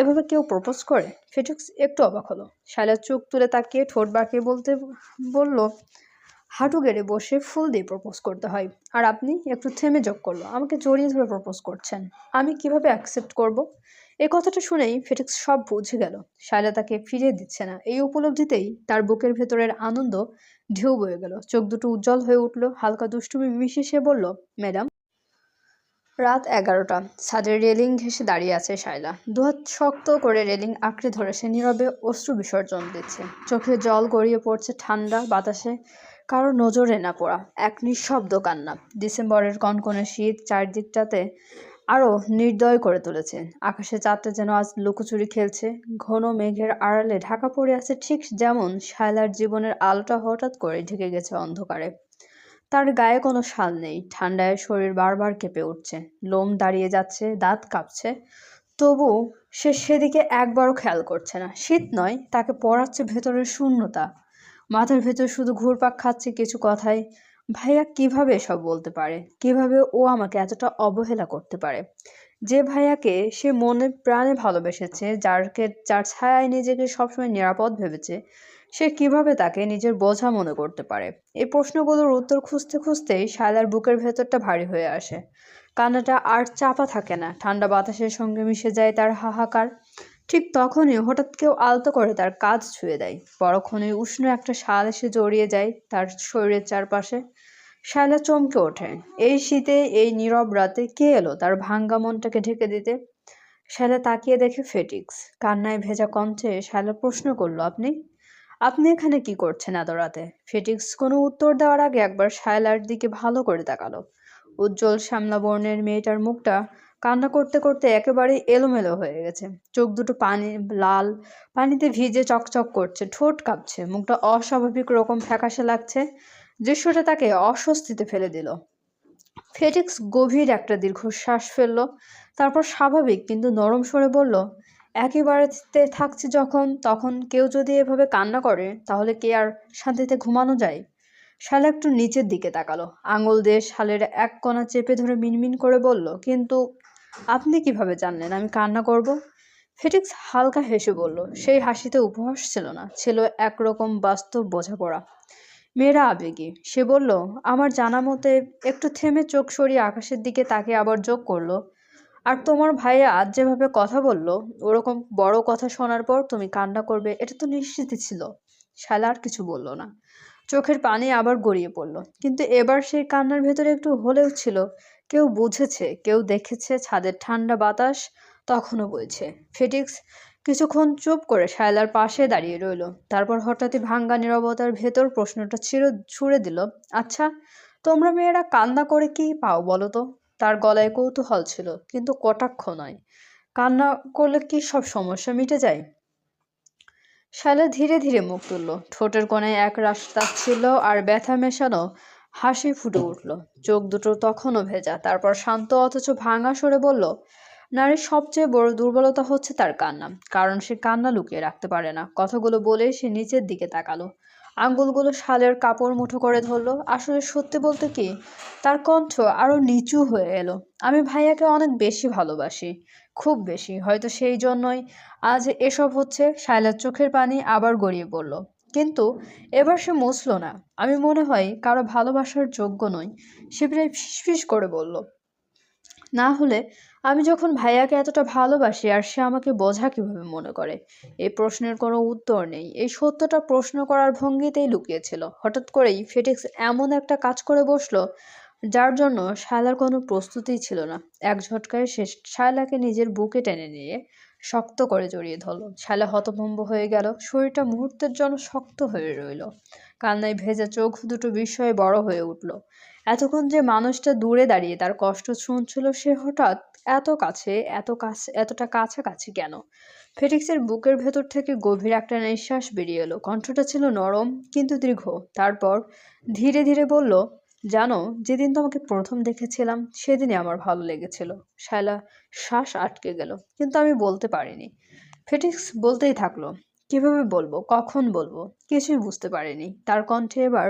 এভাবে কেউ প্রপোজ করে? ফেটিক্স একটু অবাক হলো। শায়লা চোখ তুলে তাকিয়ে ঠোঁট বাঁকিয়ে বলতে বলল, হাঁটু গেড়ে বসে ফুল দিয়ে প্রপোজ করতে হয়। আর আপনি একটু থেমে যোগ করল। আমাকে জড়িয়ে ধরে প্রপোজ করছেন। আমি কীভাবে অ্যাকসেপ্ট করব? এই কথাটা শুনেই ফেটিক্স সব বুঝে গেল। শায়লা তাকে ফিরিয়ে দিচ্ছে না। এই উপলব্ধিতেই তার বুকের ভেতরের আনন্দ ঢেউ বয়ে গেল। চোখ দুটো উজ্জ্বল হয়ে উঠল। হালকা দুষ্টুমি মিশে সে বলল, ম্যাডাম রাত এগারোটা। ছাদের রেলিং ঘেঁষে দাঁড়িয়ে আছে শায়লা। দুহাত শক্ত করে রেলিং আঁকড়ে ধরে, সে নীরবে অশ্রু বিসর্জন দিচ্ছে। চোখে জল গড়িয়ে পড়ছে ঠান্ডা বাতাসে, কারও নজরে না পড়া। এক নিঃশব্দ কান্না। ডিসেম্বরের কনকনে শীত চারদিকটাতে আরও নির্দয় করে তুলেছে। আকাশে চাঁদটা যেন আজ লুকোচুরি খেলছে। ঘন মেঘের আড়ালে ঢাকা পড়ে আছে ঠিক যেমন শায়লার জীবনের আলোটা হঠাৎ করে ঢেকে গেছে অন্ধকারে। তার গায়ে কোনো শাল নেই, ঠান্ডায় শরীর বারবার কেঁপে উঠছে, লোম দাঁড়িয়ে যাচ্ছে, দাঁত কাঁপছে। তবু সে সেদিকে একবারও খেয়াল করছে না। শীত নয়, তাকে পড়াচ্ছে ভেতরের শূন্যতা। মাথার ভেতর শুধু ঘুরপাক খাচ্ছে কিছু কথাই। ভাইয়া কীভাবে এসব বলতে পারে? কীভাবে ও আমাকে এতটা অবহেলা করতে পারে? যে ভাইয়াকে সে মনে প্রাণে ভালোবেসেছে, যারকে, যার ছায়ায় নিজেকে সবসময় নিরাপদ ভেবেছে, সে কীভাবে তাকে নিজের বোঝা মনে করতে পারে? এই প্রশ্নগুলোর উত্তর খুঁজতে খুঁজতেই শায়লার বুকের ভেতরটা ভারী হয়ে আসে। কান্নাটা আর চাপা থাকে না, ঠান্ডা বাতাসের সঙ্গে মিশে যায় তার হাহাকার। ঠিক তখনই হঠাৎ কেউ আলতো করে তার কাজ ছুঁয়ে দেয়। পরক্ষণে উষ্ণ একটা শাল এসে জড়িয়ে যায় তার শরীরের চারপাশে। শায়লা চমকে ওঠে। এই শীতে, এই নীরব রাতে কে এলো তার ভাঙ্গা মনটাকে ঢেকে দিতে? শায়লা তাকিয়ে দেখে ফেটিক্স। কান্নায় ভেজা কণ্ঠে শায়লা প্রশ্ন করল, আপনি? আপনি এখানে কি করছেন এত রাতে? ফেটিক্স কোনো উত্তর দেওয়ার আগে একবার শায়লার দিকে ভালো করে তাকালো। উজ্জ্বল শ্যামলা বর্ণের মেয়েটার মুখটা কান্না করতে করতে একেবারে এলোমেলো হয়ে গেছে। চোখ দুটো পানি, লাল, পানিতে ভিজে চকচক করছে, ঠোঁট কাঁপছে, মুখটা অস্বাভাবিক রকম ফ্যাকাশে লাগছে। দৃশ্যটা তাকে অস্বস্তিতে ফেলে দিল। ফেটিক্স গভীর একটা দীর্ঘশ্বাস ফেলল, তারপর স্বাভাবিক কিন্তু নরম স্বরে বলল একই বাড়িতে থাকছি যখন, তখন কেউ যদি এভাবে কান্না করে, তাহলে কে আর শান্তিতে ঘুমানো যায়? শালা একটু নিচের দিকে তাকালো, আঙুল দিয়ে শালের এক কোণা চেপে ধরে মিনমিন করে বলল, কিন্তু আপনি কীভাবে জানলেন আমি কান্না করব? ফেটিক্স হালকা হেসে বলল, সেই হাসিতে উপহাস ছিল না, ছিল একরকম বাস্তব বোঝাপড়া। মেয়েরা আবেগী। সে বলল, আমার জানা মতে একটু থেমে চোখ সরিয়ে আকাশের দিকে তাকে আবার যোগ করল। আর তোমার ভাইয়া আজ যেভাবে কথা বলল, ওরকম বড় কথা শোনার পর তুমি কান্না করবে, এটা তো নিশ্চিতই ছিল। শালা আর কিছু বলল না। চোখের পানি আবার গড়িয়ে পড়ল। কিন্তু এবার সেই কান্নার ভেতরে একটু হলেও ছিল। কেউ বুঝেছে, কেউ দেখেছে, ছাদের ঠান্ডা বাতাস তখনও বলছে ফেটিক্স কিছুক্ষণ চুপ করে শায়লার পাশে দাঁড়িয়ে রইল। তারপর হঠাৎই ভাঙ্গা নিরবতার ভেতর প্রশ্নটা ছিল ছুড়ে দিল। আচ্ছা তোমরা মেয়েরা কান্না করে কি পাও বলো তো? তার গলায় কৌতূহল ছিল, কিন্তু কটাক্ষ নয়। কান্না করলে কি সব সমস্যা মিটে যায়? শালা ধীরে ধীরে মুখ তুলল। ঠোঁটের কোণায় এক রাস্তা ছিল আর ব্যথা মেশানো হাসি ফুটে উঠল। চোখ দুটো তখনও ভেজা। তারপর শান্ত অথচ ভাঙা সরে বলল নারীর সবচেয়ে বড় দুর্বলতা হচ্ছে তার কান্না, কারণ সে কান্না লুকিয়ে রাখতে পারে না। কথাগুলো বলে সে নিচের দিকে তাকালো। আঙ্গুলগুলো শালের কাপড় মুঠো করে ধরলো। আসলে সত্যি বলতে কি, তার কণ্ঠ আরও নিচু হয়ে এলো। আমি ভাইয়াকে অনেক বেশি ভালোবাসি, খুব বেশি। হয়তো সেই জন্যই আজ এসব হচ্ছে শায়লার চোখের পানি আবার গড়িয়ে পড়ল। কিন্তু এবার সে মুছল না। আমি মনে হয় কারও ভালোবাসার যোগ্য নই, সে প্রায় ফিসফিস করে বলল। না হলে আমি যখন ভাইয়াকে এতটা ভালোবাসি, আর সে আমাকে বোঝা কীভাবে মনে করে? এই প্রশ্নের কোনো উত্তর নেই। এই সত্যটা প্রশ্ন করার ভঙ্গিতেই লুকিয়েছিল। হঠাৎ করেই ফেটিক্স এমন একটা কাজ করে বসল, যার জন্য শায়লার কোনো প্রস্তুতিই ছিল না। এক ঝটকায় সে শায়লাকে নিজের বুকে টেনে নিয়ে শক্ত করে জড়িয়ে ধরলো। শায়লা হতভম্ব হয়ে গেল। শরীরটা মুহূর্তের জন্য শক্ত হয়ে রইল। কান্নায় ভেজা চোখ দুটো বিস্ময়ে বড় হয়ে উঠল। এতক্ষণ যে মানুষটা দূরে দাঁড়িয়ে তার কষ্ট শুনছিল, সে হঠাৎ এত কাছে এত কাছে, এতটা কাছাকাছি কেন? ফেটিক্সের বুকের ভেতর থেকে গভীর একটা নিঃশ্বাস বেরিয়ে এলো। কণ্ঠটা ছিল নরম, কিন্তু দীর্ঘ। তারপর ধীরে ধীরে বলল, জানো, যেদিন তোমাকে প্রথম দেখেছিলাম, সেদিনই আমার ভালো লেগেছিল। শায়লা, শ্বাস আটকে গেল, কিন্তু আমি বলতে পারিনি। ফেটিক্স বলতেই থাকল, কীভাবে বলব? কখন বলব? কিছুই বুঝতে পারিনি। তার কণ্ঠে এবার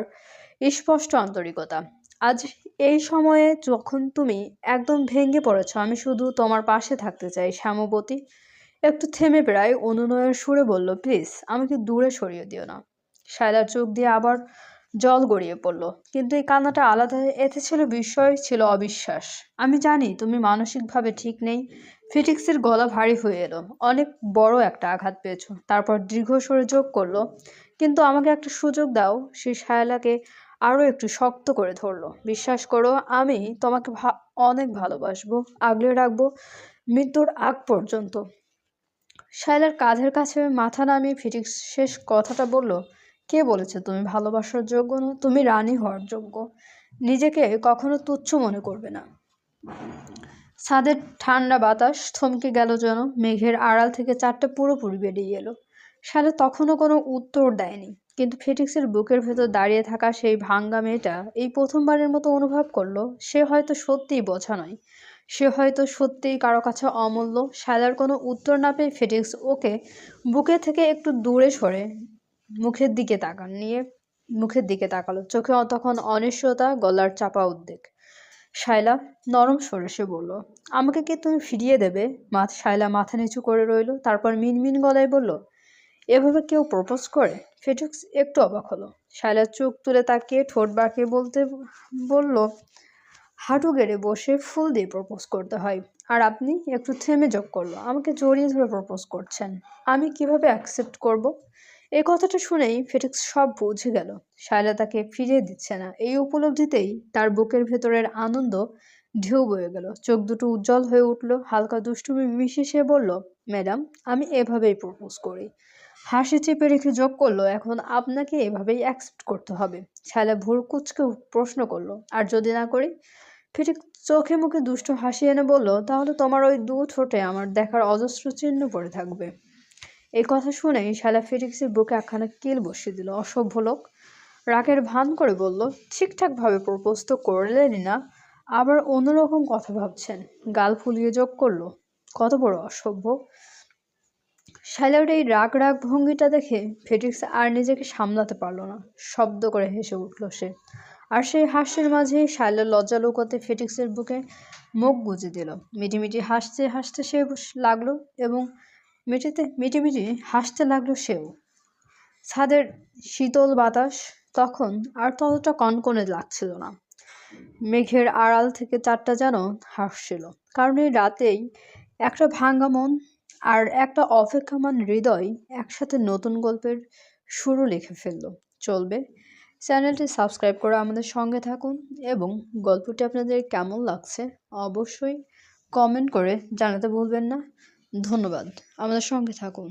স্পষ্ট আন্তরিকতা আজ এই সময়ে যখন তুমি একদম ভেঙে পড়েছ, আমি শুধু তোমার পাশে থাকতে চাই, শ্যামবতী। একটু থেমে প্রায় অনুনয়ের সুরে বলল, প্লিজ, আমাকে দূরে সরিয়ে দিও না। শায়লার চোখ দিয়ে আবার জল গড়িয়ে পড়ল। কিন্তু এই কান্নাটা আলাদা, এতে ছিল বিস্ময়, ছিল অবিশ্বাস। আমি জানি তুমি মানসিকভাবে ঠিক নেই ফিটিক্সের গলা ভারী হয়ে এলো। অনেক বড় একটা আঘাত পেয়েছ। তারপর দীর্ঘস্বরে যোগ করল, কিন্তু আমাকে একটা সুযোগ দাও। সে শায়লাকে আরও একটু শক্ত করে ধরলো। বিশ্বাস করো, আমি তোমাকে অনেক ভালোবাসবো, আগলে রাখব মৃত্যুর আগ পর্যন্ত। শায়লার কাঁধের কাছে মাথা নামিয়ে ফিটিক্স শেষ কথাটা বলল, কে বলেছে তুমি ভালোবাসার যোগ্য নও? তুমি রানী হওয়ার যোগ্য। নিজেকে কখনো তুচ্ছ মনে করবে না। ছাদের ঠান্ডা বাতাস থমকে গেল যেন, মেঘের আড়াল থেকে চারটে পুরোপুরি বেরিয়ে এলো। শালে তখনও কোনো উত্তর দেয়নি। কিন্তু ফিটিক্সের বুকের ভেতর দাঁড়িয়ে থাকা সেই ভাঙ্গা মেয়েটা এই প্রথমবারের মতো অনুভব করল, সে হয়তো সত্যিই বোঝা নয়। সে হয়তো সত্যিই কারও কাছে অমূল্য শালার কোনো উত্তর না পেয়ে ফিটিক্স ওকে বুকে থেকে একটু দূরে সরে মুখের দিকে তাকান, নিয়ে মুখের দিকে তাকালো। চোখে তখন অনিশ্চয়তা, গলার চাপা উদ্বেগ। শায়লা নরম সরে সে বলল, আমাকে কি তুমি ফিরিয়ে দেবে? মাথা শায়লা মাথা নিচু করে রইল, তারপর মিনমিন গলায় বলল এভাবে কেউ প্রপোজ করে? ফেটুক্স একটু অবাক হলো। শায়লা চোখ তুলে তাকে ঠোঁট বাঁকিয়ে বলতে, বলল, হাঁটু গেড়ে বসে ফুল দিয়ে প্রপোজ করতে হয়। আর আপনি একটু থেমে যোগ করল। আমাকে জড়িয়ে ধরে প্রপোজ করছেন। আমি কীভাবে অ্যাকসেপ্ট করব? এই কথাটা শুনেই ফেটিক্স সব বুঝে গেল। শায়লা তাকে ফিরিয়ে দিচ্ছে না। এই উপলব্ধিতেই তার বুকের ভেতরের আনন্দ ঢেউ বয়ে গেল। চোখ দুটো উজ্জ্বল হয়ে উঠল। হালকা দুষ্টুমি মিশে সে বলল, ম্যাডাম, আমি এভাবেই প্রপোজ করি। হাসি চেপে রেখে যোগ করল, এখন আপনাকে এভাবেই অ্যাকসেপ্ট করতে হবে। শায়লা ভোর কুচকে প্রশ্ন করল। আর যদি না করি? ফিটিক চোখে মুখে দুষ্ট হাসি এনে বলল, তাহলে তোমার ওই দু ঠোঁটে আমার দেখার অজস্র চিহ্ন পড়ে থাকবে। এই কথা শুনেই শালা ফিরিক্সের বুকে একখানা কিল বসিয়ে দিল। অসভ্য লোক রাগের ভান করে বলল, ঠিকঠাকভাবে প্রপোজ তো করলেনই না, আবার অন্যরকম কথা ভাবছেন। গাল ফুলিয়ে যোগ করল, কত বড় অসভ্য। শাইলার এই রাগ রাগ ভঙ্গিটা দেখে ফেটিক্স আর নিজেকে সামলাতে পারল না। শব্দ করে হেসে উঠল সে। আর সেই হাস্যের মাঝে শাইলার লজ্জা লুকোতে ফেটিক্সের বুকে মুখ গুজে দিল। মিটিমিটি হাসতে হাসতে সে লাগল এবং মিটিতে মিটিমিটি হাসতে লাগল সেও। ছাদের শীতল বাতাস তখন আর ততটা কনকনে লাগছিল না। মেঘের আড়াল থেকে চারটা যেন হাসছিল। কারণ এই রাতেই একটা ভাঙ্গা মন আর একটা অপেক্ষামান হৃদয় একসাথে নতুন গল্পের শুরু লিখে ফেলল। চলবে। চ্যানেলটি সাবস্ক্রাইব করে আমাদের সঙ্গে থাকুন এবং গল্পটি আপনাদের কেমন লাগছে অবশ্যই কমেন্ট করে জানাতে ভুলবেন না। ধন্যবাদ। আমাদের সঙ্গে থাকুন।